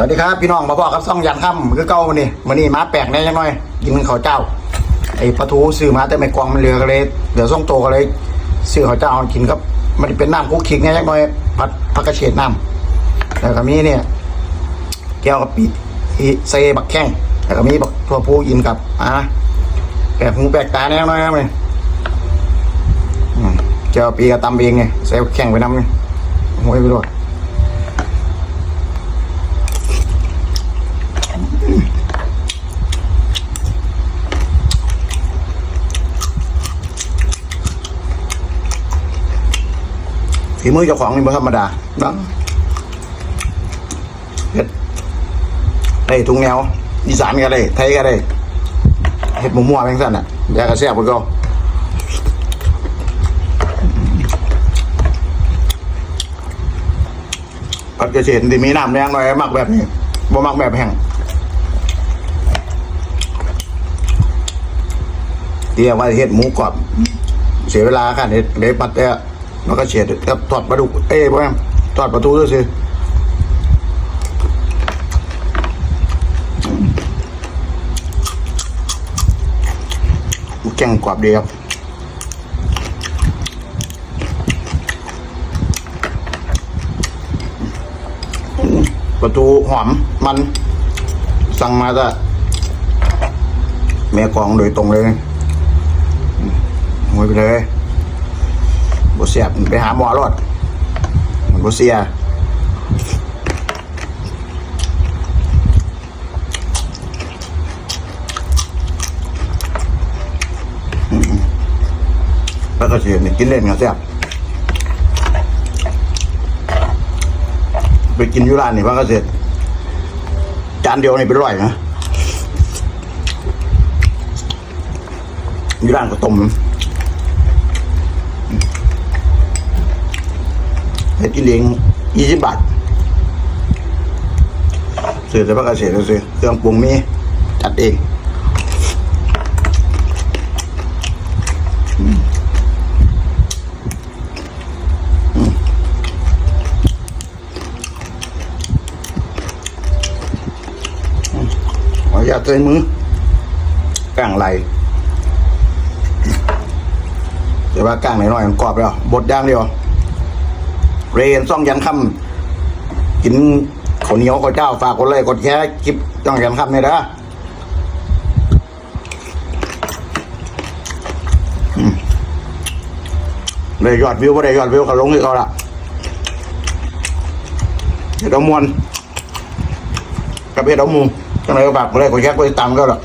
สวัสดีครับพี่น้องมาบอกกับซ่องยันค่ำคือเก่าวันนี้วันนี้มาแปลกแน่ยังน้อยกินข้าวเจ้าไอ้ปลาทูซื้อมาแต่ไม่กวางมันเหลือก็เลยเดี๋ยวส่งโตก็เลยซื้อข้าวเจ้ากินครับ มันเป็นน้ำคุกคิกแน่ยังน้อยผัดผักกระเฉดน้ำแล้วก็มีเนี่ยแก้วกับปีอีเซบักแข้งแล้วก็มีบักทั่วผู้กินกับอะแปลกหูแปลกตาแน่น้อยครับเนี่ยอืมแก้วปีกับตำเองไงใส่บักแข้งไปน้ำไงโอ้ยไปด้วย ฝีมือเจ้าของนี่บ่ธรรมดาเนาะเฮ็ดได้ทุงแนวอีสานก็ได้ไทยก็ได้เฮ็ดหมูมั่วเป็นสั่นอะอยากกระแซ่บกว่าเก็ผัดกระเฉดที่มีน้ำแดงหน่อยมักแบบนี้บ่มักแบบแห้งเตรียมไว้เฮ็ดหมูกรอบเสียเวลาค่ะเนี่ยเลยปัดเนี่ย มันก็เฉียดกับทอดปลาดุกเอ้ยพ่อแม่ทอดปลาทูด้วยสิแกงกรอบดีครับปลาทูหอมมัน สั่งมาจะแม่กองโดยตรงเลยหวยไปเลย เสียบไปหาหมอรอดมันบเสียแล้วก็เสียนี่กินเล่นกันแซ่บไปกินยุร้านนี่พักเกษตรจานเดียวนี่เป็นร้อยนะยุร้านก็ต้ม เฮ็ ดกิเองยี่สิบบาทซื้อแต่พักเกษตรซื้อเครื่องปรุงมีจัดเองอืมอืมอืมขออย่าตเตยมือก้างไหลแต่ว่าก้างหน่อยๆมันกรอบแล้วบดย่างเดียว เรนซ่องยันคำกินข้าวเหนียวข้าวเจ้าฝากกดไลค์กดแชร์คลิปซ่องยันคำเนี่ยนะได้ยอดวิวก็ได้ยอดวิวก็ลงให้เขาละเห็ดอมวนกับเห็ดเอาหมูจังไรก็ฝากกดไลค์กดแชร์กดติดตามก็ละ